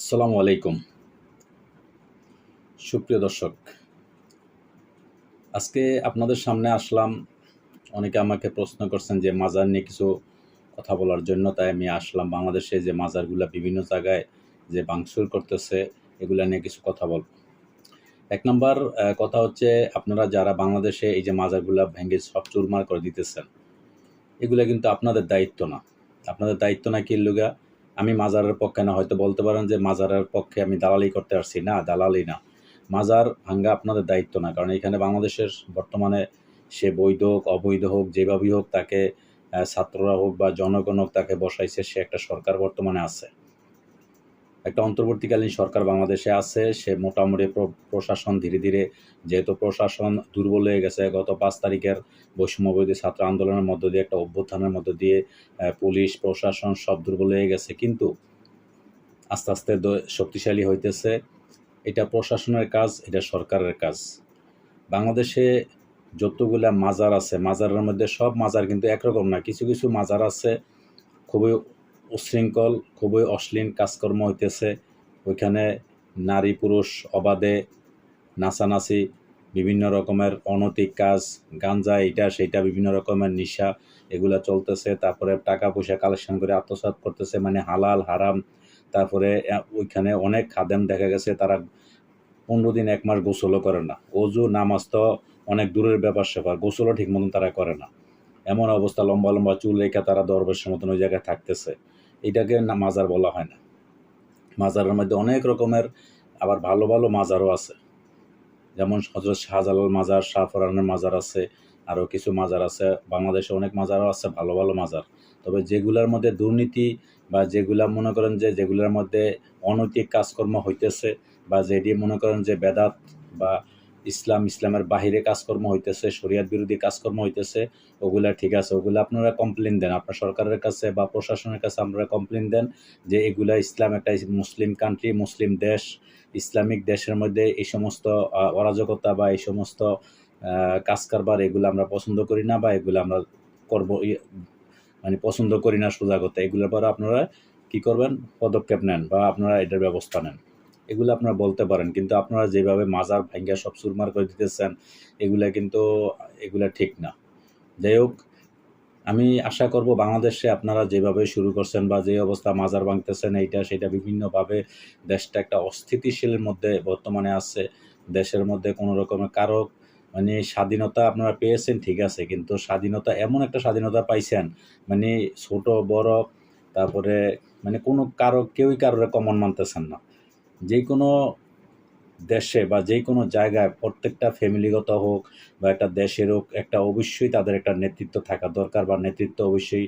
আসসালামু আলাইকুম। সুপ্রিয় দর্শক, আজকে আপনাদের সামনে আসলাম। অনেকে আমাকে প্রশ্ন করছেন যে মাজার নিয়ে কিছু কথা বলার জন্য, তাই আমি আসলাম বাংলাদেশে যে মাজারগুলো বিভিন্ন জায়গায় যে ভাঙচুর করতেছে, এগুলা নিয়ে কিছু কথা বলব। এক নম্বর কথা হচ্ছে আপনারা যারা বাংলাদেশে এই যে মাজারগুলা ভেঙে সব চুরমার করে দিতেছেন, এগুলা কিন্তু আপনাদের দায়িত্ব না। আপনাদের দায়িত্ব না কি লুগা আমি মাজারের পক্ষে না, হয়তো বলতে পারেন যে মাজারের পক্ষে আমি দালালি করতে পারছি না, দালালি না। মাজার ভাঙ্গা আপনাদের দায়িত্ব না, কারণ এখানে বাংলাদেশের বর্তমানে সে বৈধ হোক, অবৈধ হোক, যেভাবেই হোক তাকে ছাত্ররা হোক বা জনগণ হোক তাকে বসাইছে, সে একটা সরকার বর্তমানে আছে। একটা অন্তর্বর্তীকালীন সরকার বাংলাদেশে আছে, সে মোটামুটি প্র- প্রশাসন ধীরে ধীরে, যেহেতু প্রশাসন দুর্বল হয়ে গেছে, গত পাঁচ তারিখের বৈষম্যবিরোধী ছাত্র আন্দোলনের মধ্য দিয়ে, একটা অভ্যুত্থানের মধ্য দিয়ে পুলিশ, প্রশাসন সব দুর্বল হয়ে গেছে, কিন্তু আস্তে আস্তে শক্তিশালী হইতেছে। এটা প্রশাসনের কাজ, এটা সরকারের কাজ। বাংলাদেশে যতগুলা মাজার আছে, মাজারের মধ্যে সব মাজার কিন্তু একরকম না, কিছু কিছু মাজার আছে, খুবই উশৃঙ্খল, খুবই অশ্লীল কাজকর্ম হইতেছে। ওইখানে নারী পুরুষ, অবাধে নাচানাচি, বিভিন্ন রকমের অনৈতিক কাজ, গাঞ্জা, এইটা, সেইটা, বিভিন্ন রকমের নিশা, এগুলা চলতেছে। তারপরে টাকা পয়সা কালেকশন করে আত্মসাৎ করতেছে মানে হালাল, হারাম। তারপরে ওইখানে অনেক খাদেম দেখা গেছে, তারা পনেরো দিন, এক মাস গোসলও করে না। অজু, নামাজ তো অনেক দূরের ব্যাপার স্যাপার, গোসলও ঠিক মতন তারা করে না। এমন অবস্থা, লম্বা লম্বা চুল রেখে তারা দরবেশের মতন ওই জায়গায় থাকতেছে। এটাকে না মাজার বলা হয় না। মাজারের মধ্যে অনেক রকমের আবার ভালো ভালো মাজারও আছে। যেমন হজরত শাহজালাল মাজার শাহফরানের মাজার আছে, আরও কিছু মাজার আছে। বাংলাদেশে অনেক মাজারও আছে, ভালো ভালো মাজার। তবে যেগুলোর মধ্যে দুর্নীতি বা যেগুলা মনে করেন যে যেগুলোর মধ্যে অনৈতিক কাজকর্ম হইতেছে বা যেটি মনে করেন যে বেদাত বা ইসলাম, ইসলামের বাহিরে কাজকর্ম হইতেছে, শরিয়াত বিরোধী কাজকর্ম হইতেছে, ওগুলা ঠিক আছে, ওগুলো আপনারা কমপ্লেন দেন। আপনার সরকারের কাছে বা প্রশাসনের কাছে আপনারা কমপ্লেন দেন যে এগুলা ইসলাম একটা মুসলিম কান্ট্রি মুসলিম দেশ, ইসলামিক দেশের মধ্যে এই সমস্ত অরাজকতা বা এই সমস্ত কাজ কারবার এগুলো আমরা পছন্দ করি না বা এগুলো আমরা করব মানে পছন্দ করি না সোজা কথা। এগুলোর পরে আপনারা কি করবেন? পদক্ষেপ নেন বা আপনারা এটার ব্যবস্থা নেন। এগুলো আপনারা বলতে পারেন। কিন্তু আপনারা যেভাবে মাজার ভাঙ্গা সব সুরমার করে দিতেছেন, এগুলা কিন্তু এগুলা ঠিক না। যাই হোক, আমি আশা করব বাংলাদেশে আপনারা যেভাবে শুরু করছেন বা যে অবস্থা মাজার ভাঙতেছেন, এইটা সেটা বিভিন্নভাবে দেশটা একটা অস্থিতিশীলের মধ্যে বর্তমানে আছে। দেশের মধ্যে কোনো রকমের কারক মানে স্বাধীনতা আপনারা পেয়েছেন, ঠিক আছে। কিন্তু স্বাধীনতা, এমন একটা স্বাধীনতা পাইছেন মানে ছোট, বড়, তারপরে মানে কোনো কারও, কেউই কারোর কমন মানতেছেন না। যে কোনো দেশে বা যে কোনো জায়গায় প্রত্যেকটা ফ্যামিলিগত হোক বা একটা দেশের হোক, একটা অবশ্যই তাদের একটা নেতৃত্ব থাকা দরকার বা নেতৃত্ব অবশ্যই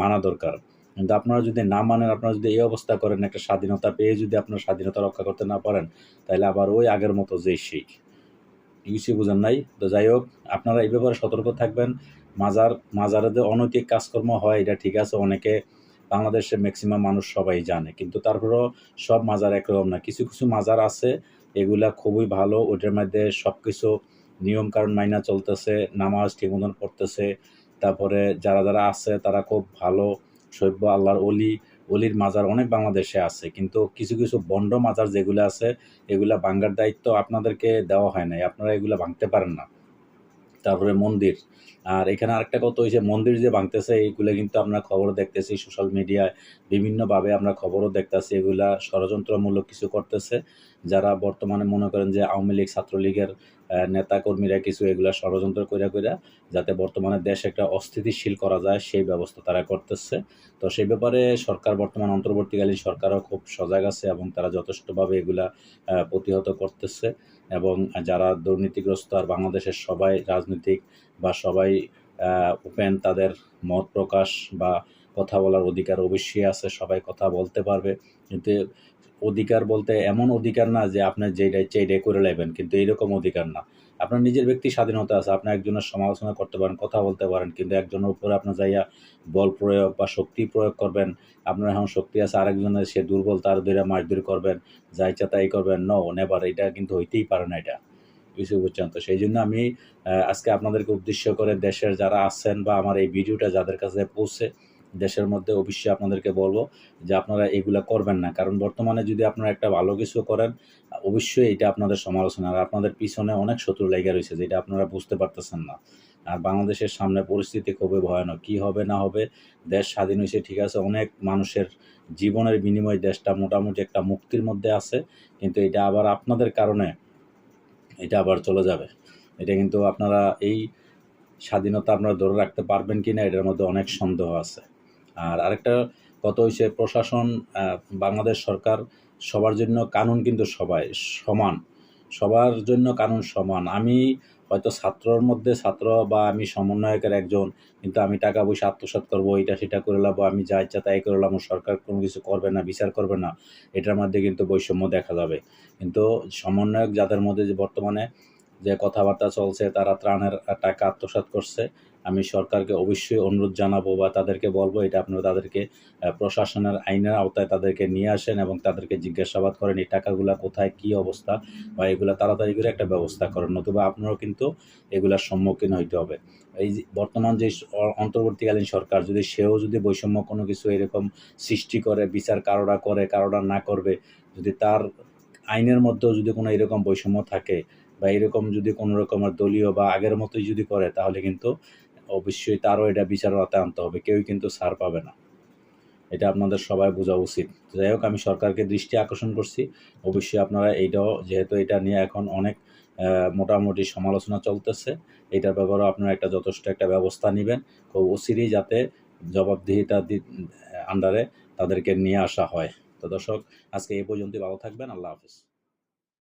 মানা দরকার। কিন্তু আপনারা যদি না মানেন, আপনারা যদি এই অবস্থা করেন, একটা স্বাধীনতা পেয়ে যদি আপনার স্বাধীনতা রক্ষা করতে না পারেন, তাহলে আবার ওই আগের মতো যেই সেই কিছুই বোঝেন নাই? তো যাই হোক, আপনারা এই ব্যাপারে সতর্ক থাকবেন। মাজার, মাজারে যে অনৈতিক কাজকর্ম হয়, এটা ঠিক আছে, অনেকে বাংলাদেশে ম্যাক্সিমাম মানুষ সবাই জানে। কিন্তু তারপরেও সব মাজার একরকম না। কিছু কিছু মাজার আছে, এগুলা খুবই ভালো। ওইটার মধ্যে সব কিছু নিয়মকানুন মাইনা চলতেছে, নামাজ ঠিক মতন পড়তেছে। তারপরে যারা যারা আছে, তারা খুব ভালো, সভ্য, আল্লাহর অলি অলির মাজার অনেক বাংলাদেশে আছে। কিন্তু কিছু কিছু বন্ড মাজার যেগুলো আছে, এগুলা ভাঙ্গার দায়িত্ব আপনাদেরকে দেওয়া হয় নাই। আপনারা এগুলা ভাঙতে পারেন না। তারপরে মন্দির। আর এখানে আরেকটা কথা হয়েছে মন্দির যে ভাঙতেছে, এইগুলো কিন্তু আমরা খবর দেখতেছি সোশ্যাল মিডিয়ায় বিভিন্নভাবে আমরা খবরও দেখতেছি এগুলা ষড়যন্ত্রমূলক কিছু করতেছে। যারা বর্তমানে মনে করেন যে আওয়ামী লীগ, ছাত্রলীগের নেতাকর্মীরা কিছু এগুলা ষড়যন্ত্র কইরা কইরা যাতে বর্তমানে দেশ একটা অস্থিতিশীল করা যায়, সেই ব্যবস্থা তারা করতেছে। তো সেই ব্যাপারে সরকার বর্তমান অন্তর্বর্তীকালীন সরকারও খুব সজাগ আছে এবং তারা যথেষ্টভাবে এগুলা প্রতিহত করতেছে এবং যারা দুর্নীতিগ্রস্ত আর বাংলাদেশের সবাই রাজনৈতিক বা সবাই ওপেন তাদের মত প্রকাশ বা কথা বলার অধিকার অবশ্যই আছে, সবাই কথা বলতে পারবে। কিন্তু অধিকার বলতে এমন অধিকার না যে আপনি যেটাই চেয়ে করে নেবেন, কিন্তু এইরকম অধিকার না। আপনার নিজের ব্যক্তি স্বাধীনতা আছে, আপনি একজনের সমালোচনা করতে পারেন, কথা বলতে পারেন, কিন্তু একজনের উপরে আপনার যাইয়া বল প্রয়োগ বা শক্তি প্রয়োগ করবেন। আপনার এখন শক্তি আছে, আরেকজনের সে দুর্বল, তার ধরে মারধর করবেন যা ইচ্ছা তাই করবেন। নো নেবার এটা কিন্তু হইতেই পারে না এটা। কিছু বুঝছেন তো সেই জন্য আমি আজকে আপনাদেরকে উদ্দেশ্য করে দেশের যারা আছেন বা আমার এই ভিডিওটা যাদের কাছে পৌঁছে দেশের মধ্যে অবশ্যই আপনাদেরকে বলব যে আপনারা এগুলা করবেন না। কারণ বর্তমানে যদি আপনারা একটা ভালো কিছু করেন, অবশ্যই এটা আপনাদের সমালোচনা। আর আপনাদের পিছনে অনেক শত্রু লেগে রয়েছে যেটা আপনারা বুঝতে পারতেছেন না। আর বাংলাদেশের সামনে পরিস্থিতি খুবই ভয়ানক। কী হবে না হবে, দেশ স্বাধীন হয়েছে, ঠিক আছে, অনেক মানুষের জীবনের বিনিময়ে দেশটা মোটামুটি একটা মুক্তির মধ্যে আছে, কিন্তু এটা আবার আপনাদের কারণে এটা আবার চলে যাবে। এটা কিন্তু আপনারা এই স্বাধীনতা আপনারা ধরে রাখতে পারবেন কি না এটার মধ্যে অনেক সন্দেহ আছে। আর আরেকটা কথা হয়েছে প্রশাসন বাংলাদেশ সরকার সবার জন্য কানুন কিন্তু সবাই সমান। সবার জন্য কানুন সমান। আমি হয়তো ছাত্রর মধ্যে ছাত্র বা আমি সমন্বয়কের একজন, কিন্তু আমি টাকা পয়সা আত্মসাৎ করব, এটা সেটা করে লাবো, আমি যা ইচ্ছা তাই করে লাবো, সরকার কোনো কিছু করবে না, বিচার করবে না, এটার মধ্যে কিন্তু বৈষম্য দেখা যাবে। কিন্তু সমন্বয়ক যাদের মধ্যে যে বর্তমানে যে কথাবার্তা চলছে, তারা ত্রাণের টাকা আত্মসাৎ করছে আমি সরকারকে অবশ্যই অনুরোধ জানাব বা তাদেরকে বলব, এটা আপনারা তাদেরকে প্রশাসনের আইনের আওতায় তাদেরকে নিয়ে আসেন এবং তাদেরকে জিজ্ঞাসাবাদ করেন এই টাকাগুলা কোথায়, কি অবস্থা বা এগুলা তাড়াতাড়ি করে একটা ব্যবস্থা করেন। নতুবা আপনারাও কিন্তু এগুলার সম্মুখীন হইতে হবে। এই বর্তমান যে অন্তর্বর্তীকালীন সরকার, যদি সেও যদি বৈষম্য কোনো কিছু এরকম সৃষ্টি করে, বিচার কারোরা করে, কারোরা না করবে, যদি তার আইনের মধ্যেও যদি কোনো এরকম বৈষম্য থাকে বা এরকম যদি কোনো রকমের দলীয় বা আগের মতোই যদি করে, তাহলে কিন্তু অবশ্যই তারও এটা বিচার আওতায় আনতে হবে। কেউই কিন্তু ছাড় পাবে না। এটা আপনাদের সবাই বোঝা উচিত। যাই হোক, আমি সরকারকে দৃষ্টি আকর্ষণ করছি। অবশ্যই আপনারা এইটাও, যেহেতু এটা নিয়ে এখন অনেক মোটামুটি সমালোচনা চলতেছে এইটার ব্যাপারেও আপনারা একটা যথেষ্ট একটা ব্যবস্থা নেবেন। খুব অচিরেই যাতে জবাবদিহিতা আন্ডারে তাদেরকে নিয়ে আসা হয়। তো দর্শক, আজকে এই পর্যন্তই। ভালো থাকবেন। আল্লাহ হাফিজ।